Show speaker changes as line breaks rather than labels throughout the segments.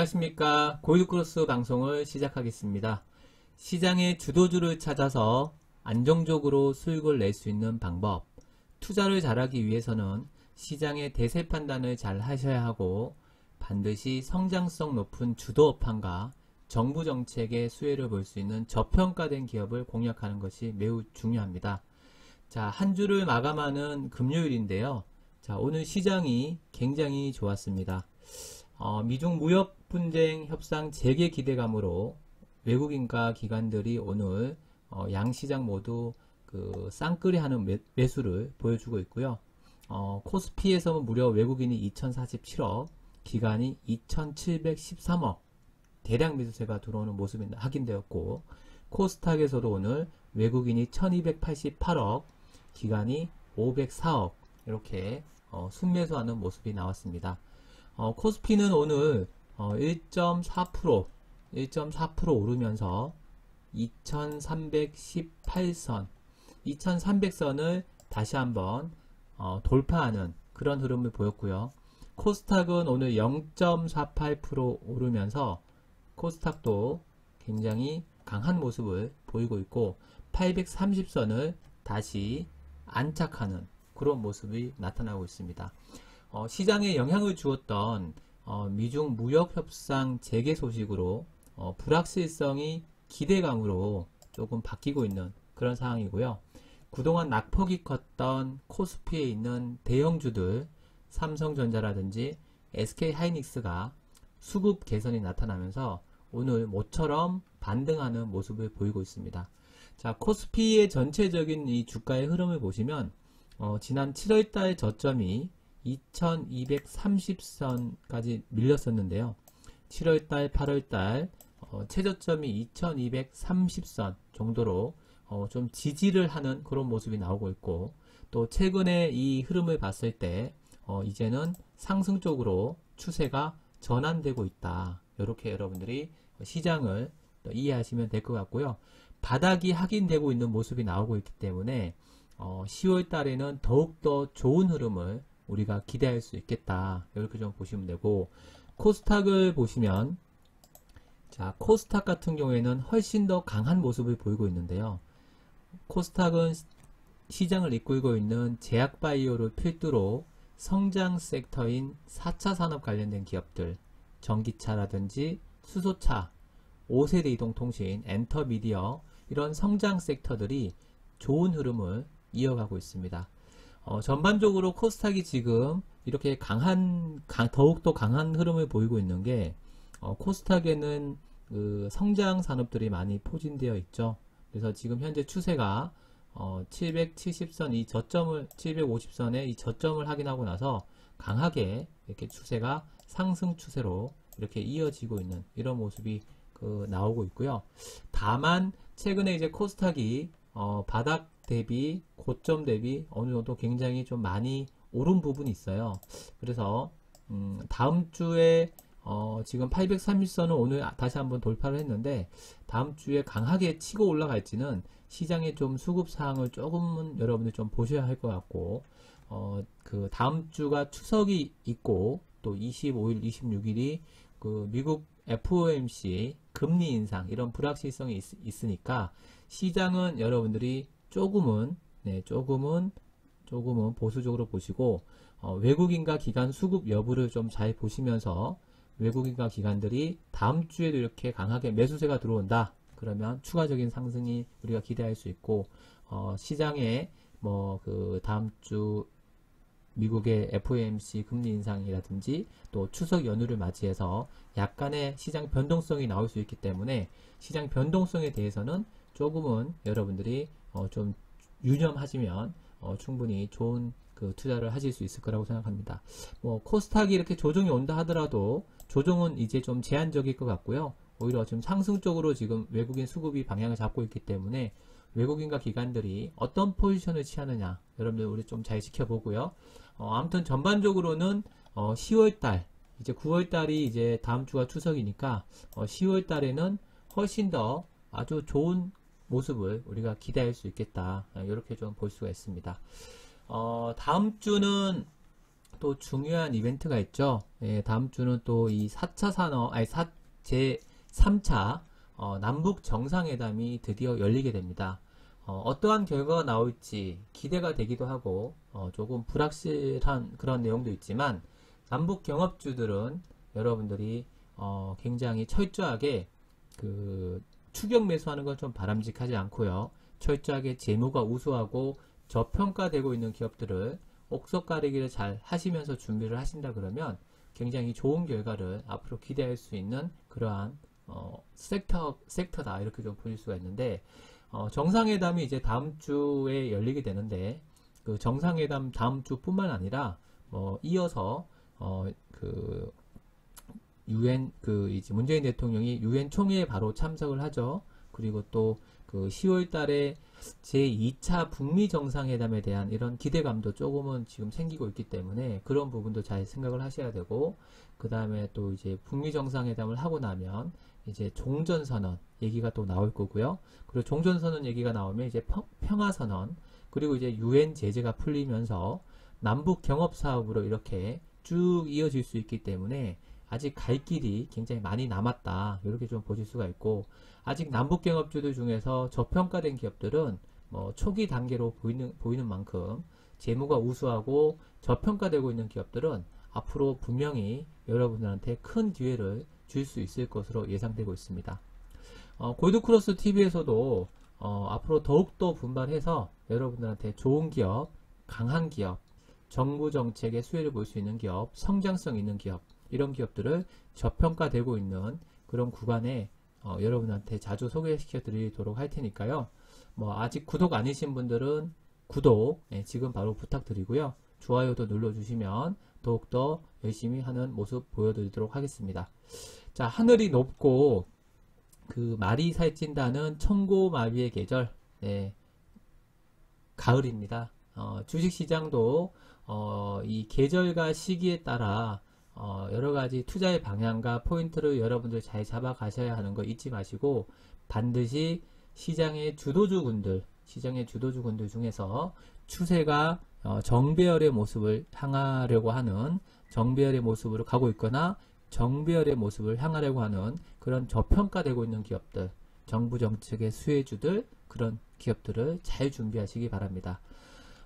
안녕하십니까. 고유크로스 방송을 시작하겠습니다. 시장의 주도주를 찾아서 안정적으로 수익을 낼 수 있는 방법. 투자를 잘하기 위해서는 시장의 대세 판단을 잘 하셔야 하고 반드시 성장성 높은 주도업황과 정부 정책의 수혜를 볼 수 있는 저평가된 기업을 공략하는 것이 매우 중요합니다. 자, 한 주를 마감하는 금요일인데요. 자, 오늘 시장이 굉장히 좋았습니다. 어, 미중 무역 분쟁 협상 재개 기대감으로 외국인과 기관들이 오늘 어, 양시장 모두 그 쌍끌이 하는 매, 매수를 보여주고 있고요. 어, 코스피에서 무려 외국인이 2047억, 기관이 2713억 대량 매수세가 들어오는 모습이 확인되었고 코스닥에서도 오늘 외국인이 1288억, 기관이 504억 이렇게 어, 순매수하는 모습이 나왔습니다. 어, 코스피는 오늘 어, 1.4% 1.4% 오르면서 2318선 2300선을 다시 한번 어, 돌파하는 그런 흐름을 보였고요. 코스닥은 오늘 0.48% 오르면서 코스닥도 굉장히 강한 모습을 보이고 있고 830선을 다시 안착하는 그런 모습이 나타나고 있습니다. 어, 시장에 영향을 주었던 어, 미중 무역 협상 재개 소식으로 어, 불확실성이 기대감으로 조금 바뀌고 있는 그런 상황이고요. 그동안 낙폭이 컸던 코스피에 있는 대형주들 삼성전자라든지 SK하이닉스가 수급 개선이 나타나면서 오늘 모처럼 반등하는 모습을 보이고 있습니다. 자, 코스피의 전체적인 이 주가의 흐름을 보시면 어, 지난 7월달 저점이 2230선까지 밀렸었는데요. 7월달, 8월달 어, 최저점이 2230선 정도로 어, 좀 지지를 하는 그런 모습이 나오고 있고 또 최근에 이 흐름을 봤을 때 어, 이제는 상승 쪽으로 추세가 전환되고 있다. 이렇게 여러분들이 시장을 이해하시면 될 것 같고요. 바닥이 확인되고 있는 모습이 나오고 있기 때문에 어, 10월 달에는 더욱더 좋은 흐름을 우리가 기대할 수 있겠다. 이렇게 좀 보시면 되고 코스닥을 보시면 자 코스닥 같은 경우에는 훨씬 더 강한 모습을 보이고 있는데요. 코스닥은 시장을 이끌고 있는 제약바이오를 필두로 성장 섹터인 4차 산업 관련된 기업들, 전기차라든지 수소차, 5세대 이동통신, 엔터미디어 이런 성장 섹터들이 좋은 흐름을 이어가고 있습니다. 어, 전반적으로 코스닥이 지금 이렇게 강한 강, 더욱더 강한 흐름을 보이고 있는 게 어, 코스닥에는 그 성장 산업들이 많이 포진되어 있죠. 그래서 지금 현재 추세가 어, 770선 이 저점을 750선의 이 저점을 확인하고 나서 강하게 이렇게 추세가 상승 추세로 이렇게 이어지고 있는 이런 모습이 그 나오고 있고요. 다만 최근에 이제 코스닥이 어, 바닥 대비 고점 대비 어느 정도 굉장히 좀 많이 오른 부분이 있어요. 그래서 음, 다음 주에 어, 지금 830선은 오늘 다시 한번 돌파를 했는데 다음 주에 강하게 치고 올라갈지는 시장의 좀 수급 사항을 조금은 여러분들 좀 보셔야 할 것 같고 어, 그 다음 주가 추석이 있고 또 25일, 26일이 그 미국 FOMC 금리 인상 이런 불확실성이 있, 으니까 시장은 여러분들이 조금은 네, 조금은 조금은 보수적으로 보시고 어, 외국인과 기관 수급 여부를 좀 잘 보시면서 외국인과 기관들이 다음 주에도 이렇게 강하게 매수세가 들어온다. 그러면 추가적인 상승이 우리가 기대할 수 있고 어, 시장에 뭐 그 다음 주 미국의 FOMC 금리 인상이라든지 또 추석 연휴를 맞이해서 약간의 시장 변동성이 나올 수 있기 때문에 시장 변동성에 대해서는 조금은 여러분들이 어, 좀 유념하시면 어, 충분히 좋은 그 투자를 하실 수 있을 거라고 생각합니다. 뭐 코스닥이 이렇게 조정이 온다 하더라도 조정은 이제 좀 제한적일 것 같고요. 오히려 지금 상승 쪽으로 지금 외국인 수급이 방향을 잡고 있기 때문에 외국인과 기관들이 어떤 포지션을 취하느냐 여러분들 우리 좀 잘 지켜보고요. 어, 아무튼 전반적으로는 어, 10월달 이제 9월달이 이제 다음 주가 추석이니까 어, 10월달에는 훨씬 더 아주 좋은 모습을 우리가 기대할 수 있겠다. 이렇게 좀 볼 수가 있습니다. 어, 다음 주는 또 중요한 이벤트가 있죠. 예, 다음 주는 또 이 4차 산업, 아니, 사, 제 3차 어, 남북 정상회담이 드디어 열리게 됩니다. 어, 떠한 결과가 나올지 기대가 되기도 하고 어, 조금 불확실한 그런 내용도 있지만 남북 경업주들은 여러분들이 어, 굉장히 철저하게 그 추격 매수하는 건 좀 바람직하지 않고요. 철저하게 재무가 우수하고 저평가되고 있는 기업들을 옥석 가리기를 잘 하시면서 준비를 하신다 그러면 굉장히 좋은 결과를 앞으로 기대할 수 있는 그러한 어, 섹터 섹터다 이렇게 좀 보실 수가 있는데 어, 정상회담이 이제 다음 주에 열리게 되는데 그 정상회담 다음 주뿐만 아니라 뭐 이어서 어, 그 유엔 그 이제 문재인 대통령이 유엔 총회에 바로 참석을 하죠. 그리고 또 그 10월 달에 제2차 북미 정상회담에 대한 이런 기대감도 조금은 지금 생기고 있기 때문에 그런 부분도 잘 생각을 하셔야 되고 그 다음에 또 이제 북미 정상회담을 하고 나면 이제 종전선언 얘기가 또 나올 거고요. 그리고 종전선언 얘기가 나오면 이제 평화선언 그리고 이제 유엔 제재가 풀리면서 남북 경업 사업으로 이렇게 쭉 이어질 수 있기 때문에 아직 갈 길이 굉장히 많이 남았다. 이렇게 좀 보실 수가 있고 아직 남북 경업주들 중에서 저평가된 기업들은 뭐 초기 단계로 보이는 보이는 만큼 재무가 우수하고 저평가되고 있는 기업들은 앞으로 분명히 여러분들한테 큰 기회를 줄 수 있을 것으로 예상되고 있습니다. 어, 골드크로스 TV에서도 어, 앞으로 더욱더 분발해서 여러분들한테 좋은 기업, 강한 기업, 정부 정책의 수혜를 볼 수 있는 기업, 성장성 있는 기업, 이런 기업들을 저평가되고 있는 그런 구간에 어, 여러분한테 자주 소개시켜 드리도록 할 테니까요. 뭐 아직 구독 아니신 분들은 구독 네, 지금 바로 부탁드리고요. 좋아요도 눌러주시면 더욱더 열심히 하는 모습 보여드리도록 하겠습니다. 자 하늘이 높고 그 말이 살찐다는 청고마비의 계절 네, 가을입니다. 어, 주식시장도 어, 이 계절과 시기에 따라 어, 여러 가지 투자의 방향과 포인트를 여러분들 잘 잡아 가셔야 하는 거 잊지 마시고 반드시 시장의 주도주군들, 시장의 주도주군들 중에서 추세가 어, 정배열의 모습을 향하려고 하는 정배열의 모습으로 가고 있거나 정배열의 모습을 향하려고 하는 그런 저평가되고 있는 기업들, 정부 정책의 수혜주들 그런 기업들을 잘 준비하시기 바랍니다.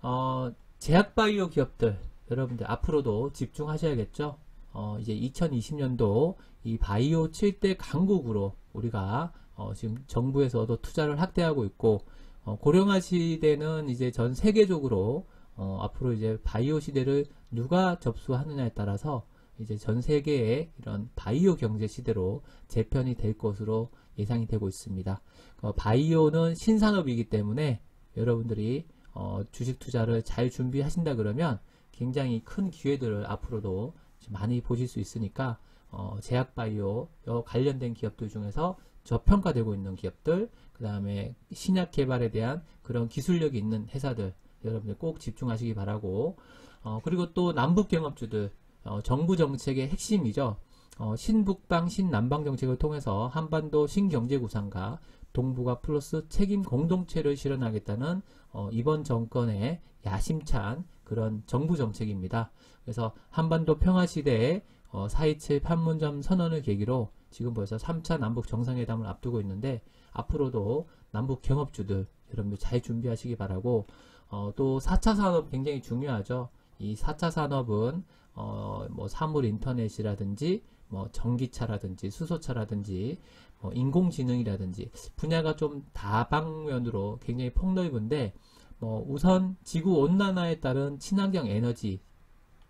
어, 제약바이오 기업들 여러분들 앞으로도 집중하셔야겠죠. 어, 이제 2020년도 이 바이오 7대 강국으로 우리가 어, 지금 정부에서도 투자를 확대하고 있고 어, 고령화 시대는 이제 전 세계적으로 어, 앞으로 이제 바이오 시대를 누가 접수하느냐에 따라서 이제 전 세계의 이런 바이오 경제 시대로 재편이 될 것으로 예상이 되고 있습니다. 어, 바이오는 신산업이기 때문에 여러분들이 어, 주식 투자를 잘 준비하신다 그러면 굉장히 큰 기회들을 앞으로도 많이 보실 수 있으니까 어, 제약바이오 관련된 기업들 중에서 저평가되고 있는 기업들 그 다음에 신약 개발에 대한 그런 기술력이 있는 회사들 여러분들 꼭 집중하시기 바라고. 어, 그리고 또 남북경업주들 어, 정부 정책의 핵심이죠. 어, 신북방 신남방 정책을 통해서 한반도 신경제 구상과 동북아 플러스 책임 공동체를 실현하겠다는 어, 이번 정권의 야심찬 그런 정부 정책입니다. 그래서 한반도 평화 시대에 어, 4.27 판문점 선언을 계기로 지금 벌써 3차 남북 정상회담을 앞두고 있는데 앞으로도 남북 경업주들 여러분들 잘 준비하시기 바라고 어, 또 4차 산업 굉장히 중요하죠. 이 4차 산업은 어, 뭐 사물 인터넷이라든지 뭐 전기차라든지 수소차라든지 뭐 인공지능이라든지 분야가 좀 다방면으로 굉장히 폭넓은데 뭐 우선 지구 온난화에 따른 친환경 에너지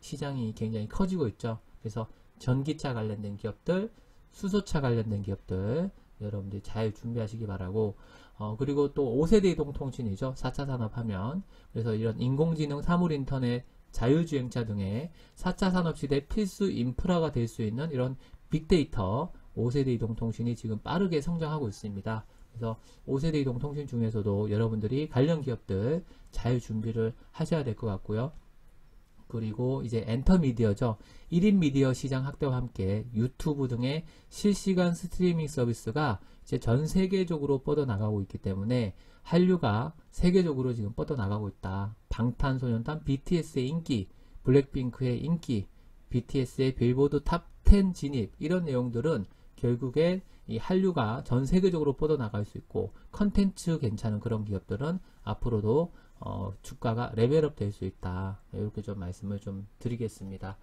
시장이 굉장히 커지고 있죠. 그래서 전기차 관련된 기업들, 수소차 관련된 기업들 여러분들이 잘 준비하시기 바라고 어, 그리고 또 5세대 이동통신이죠. 4차 산업하면 그래서 이런 인공지능, 사물인터넷, 자율주행차 등의 4차 산업시대 필수 인프라가 될 수 있는 이런 빅데이터 5세대 이동통신이 지금 빠르게 성장하고 있습니다. 그래서 5세대 이동통신 중에서도 여러분들이 관련 기업들 잘 준비를 하셔야 될 것 같고요. 그리고 이제 엔터 미디어죠. 1인 미디어 시장 확대와 함께 유튜브 등의 실시간 스트리밍 서비스가 이제 전 세계적으로 뻗어나가고 있기 때문에 한류가 세계적으로 지금 뻗어나가고 있다. 방탄소년단 BTS의 인기, 블랙핑크의 인기, BTS의 빌보드 탑 10 진입 이런 내용들은 결국에 이 한류가 전 세계적으로 뻗어나갈 수 있고 컨텐츠 괜찮은 그런 기업들은 앞으로도 어, 주가가 레벨업 될 수 있다. 이렇게 좀 말씀을 좀 드리겠습니다.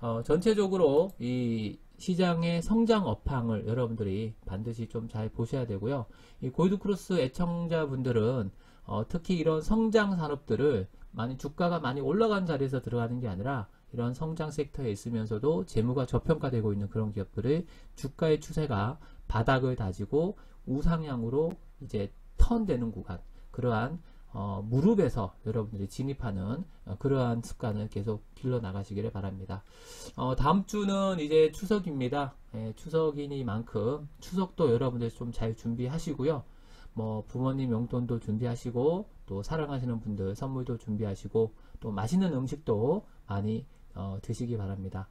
어, 전체적으로 이 시장의 성장 업황을 여러분들이 반드시 좀 잘 보셔야 되고요. 이 골드크로스 애청자분들은 어, 특히 이런 성장 산업들을 많이 주가가 많이 올라간 자리에서 들어가는 게 아니라 이런 성장 섹터에 있으면서도 재무가 저평가되고 있는 그런 기업들의 주가의 추세가 바닥을 다지고 우상향으로 이제 턴되는 구간 그러한 어, 무릎에서 여러분들이 진입하는 어, 그러한 습관을 계속 길러 나가시기를 바랍니다. 어, 다음 주는 이제 추석입니다. 예, 추석이니만큼 추석도 여러분들 좀 잘 준비하시고요. 뭐 부모님 용돈도 준비하시고 또 사랑하시는 분들 선물도 준비하시고 또 맛있는 음식도 많이 어, 드시기 바랍니다.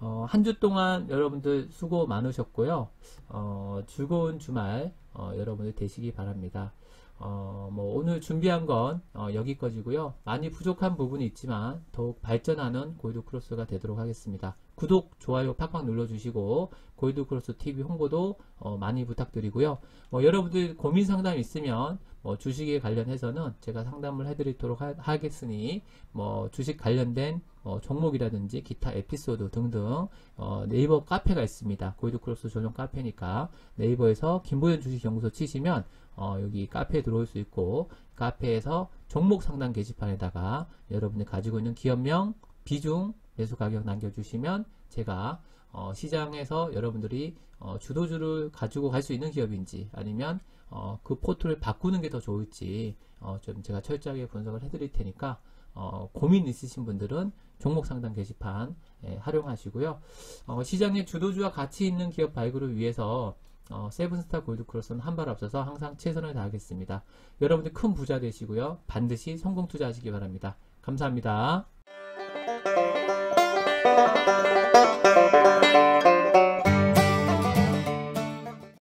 어, 한 주 동안 여러분들 수고 많으셨고요. 어, 즐거운 주말 어, 여러분들 되시기 바랍니다. 어, 뭐 오늘 준비한 건 어, 여기까지고요. 많이 부족한 부분이 있지만 더욱 발전하는 골드크로스가 되도록 하겠습니다. 구독, 좋아요 팍팍 눌러주시고 골드크로스 TV 홍보도 어, 많이 부탁드리고요. 뭐 여러분들 고민 상담 있으면 뭐 주식에 관련해서는 제가 상담을 해드리도록 하, 겠으니뭐 주식 관련된 뭐 종목이라든지 기타 에피소드 등등 어, 네이버 카페가 있습니다. 골드크로스 전용 카페니까 네이버에서 김보현 주식연구소 치시면 어, 여기 카페에 들어올 수 있고 카페에서 종목 상담 게시판에다가 여러분이 가지고 있는 기업명, 비중, 매수 가격 남겨주시면 제가 어, 시장에서 여러분들이 어, 주도주를 가지고 갈 수 있는 기업인지 아니면 어, 그 포트를 바꾸는 게 더 좋을지 어, 좀 제가 철저하게 분석을 해드릴 테니까 어, 고민 있으신 분들은 종목 상담 게시판 예, 활용하시고요. 어, 시장의 주도주와 가치 있는 기업 발굴을 위해서 어, 세븐스타 골드크로스는 한 발 앞서서 항상 최선을 다하겠습니다. 여러분들 큰 부자 되시고요. 반드시 성공 투자하시기 바랍니다. 감사합니다.